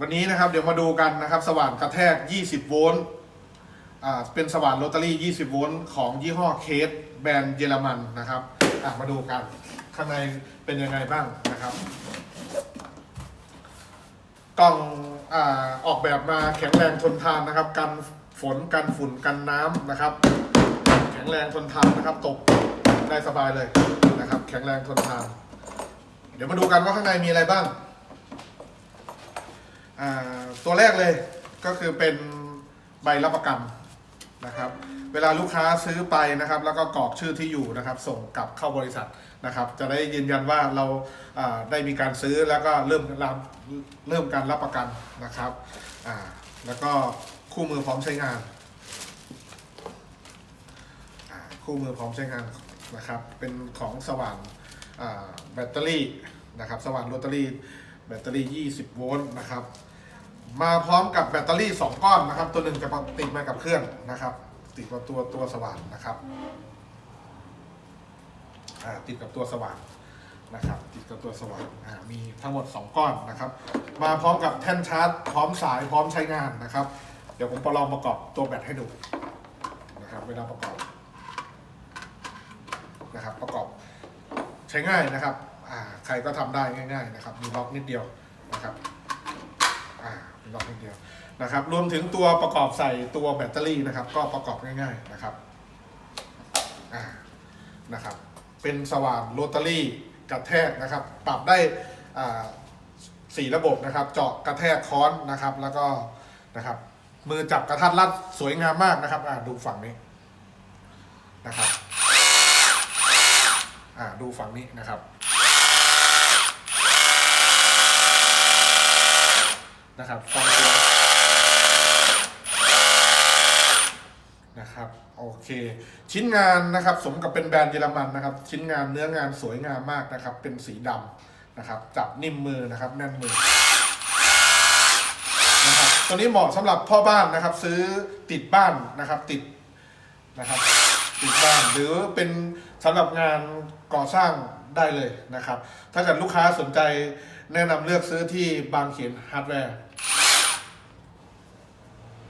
วันนี้นะครับเดี๋ยวมาดูกันนะครับสว่านกระแทก 20 โวลต์อ่าเป็นสว่านโรตารี่ 20 โวลต์ของยี่ห้อเคสแบรนด์เยอรมันนะครับอะมาดูกันข้างในเป็นยังไงบ้างนะครับ กล่องอาออกแบบมาแข็งแรงทนทานนะครับ กันฝนกันฝุ่นกันน้ำนะครับ แข็งแรงทนทานนะครับตกได้สบายเลยนะครับ แข็งแรงทนทาน เดี๋ยวมาดูกันว่าข้างในมีอะไรบ้าง ตัวแรกเลยก็คือเป็นใบรับประกันนะครับ เวลาลูกค้าซื้อไปนะครับ แล้วก็กรอกชื่อที่อยู่นะครับ ส่งกลับเข้าบริษัทนะครับ จะได้ยืนยันว่าเราได้มีการซื้อแล้วก็เริ่มรับเริ่มการรับประกันนะครับแล้วก็คู่มือพร้อมใช้งาน คู่มือพร้อมใช้งานนะครับ เป็นของสว่านแบตเตอรี่นะครับ สว่านโรตารี่แบตเตอรี่ 20 โวลต์นะครับ มาพร้อมกับแบตเตอรี่ 2 ก้อนนะครับ ตัวหนึ่งจะติดมากับเครื่องนะครับ ติดกับตัวตัวสว่านนะครับติดกับตัวสว่านนะครับ ติดกับตัวสว่านมีทั้งหมด 2 ก้อนนะครับ มาพร้อมกับแท่นชาร์จ พร้อมสายพร้อมใช้งานนะครับ เดี๋ยวผมประลองประกอบตัวแบตให้ดูนะครับเวลาประกอบนะครับ ประกอบใช้ง่ายนะครับใครก็ทำได้ง่าย ๆ นะครับ มีล็อกนิดเดียวนะครับ เป็นล็อกเดียวนะครับ รวมถึงตัวประกอบใส่ตัวแบตเตอรี่นะครับ ก็ประกอบง่าย ๆนะครับอ่านะครับ เป็นสว่านโรตารี่กระแทกนะครับ ปรับได้อ่าสี่ระบบนะครับ เจาะกระแทกค้อนนะครับ แล้วก็นะครับ มือจับกระทัดรัดสวยงามมากนะครับอ่าดูฝั่งนี้นะครับอ่าดูฝั่งนี้นะครับ นะครับฟังเสียงนะครับโอเค ชิ้นงานนะครับ สมกับเป็นแบรนด์เยอรมันนะครับ ชิ้นงานเนื้องานสวยงามมากนะครับ เป็นสีดำนะครับ จับนิ่มมือนะครับ แน่นมือนะครับตัวนี้เหมาะสำหรับพ่อบ้านนะครับ ซื้อติดบ้านนะครับ ติดนะครับติดบ้านหรือเป็นสำหรับงานก่อสร้างได้เลยนะครับ ถ้าเกิดลูกค้าสนใจแนะนำเลือกซื้อที่บางเขนฮาร์ดแวร์